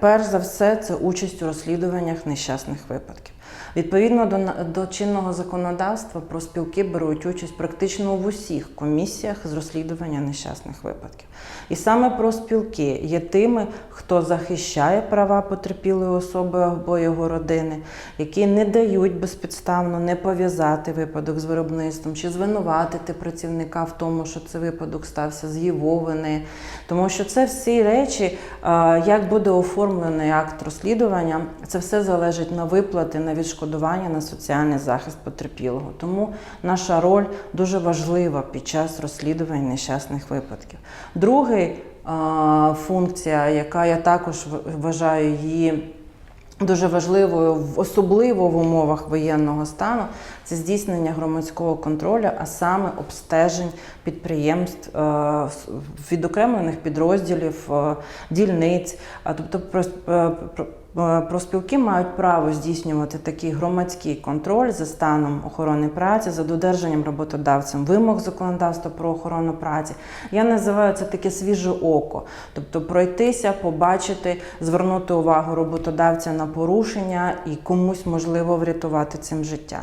Перш за все, це участь у розслідуваннях нещасних випадків. Відповідно до, до чинного законодавства, профспілки беруть участь практично в усіх комісіях з розслідування нещасних випадків. І саме профспілки є тими, хто захищає права потерпілої особи або його родини, які не дають безпідставно не пов'язати випадок з виробництвом чи звинуватити працівника в тому, що цей випадок стався з його вини. Тому що це всі речі, як буде оформлений акт розслідування, це все залежить на виплати, на відшкодування, на соціальний захист потерпілого. Тому наша роль дуже важлива під час розслідувань нещасних випадків. Другий функція, яка я також вважаю її дуже важливою, особливо в умовах воєнного стану, це здійснення громадського контролю, а саме обстежень підприємств, е, відокремлених підрозділів, е, дільниць. А тобто е, про- профспілки мають право здійснювати такий громадський контроль за станом охорони праці, за додержанням роботодавцем вимог законодавства про охорону праці. Я називаю це таке свіже око, тобто пройтися, побачити, звернути увагу роботодавця на порушення і комусь можливо врятувати цим життя.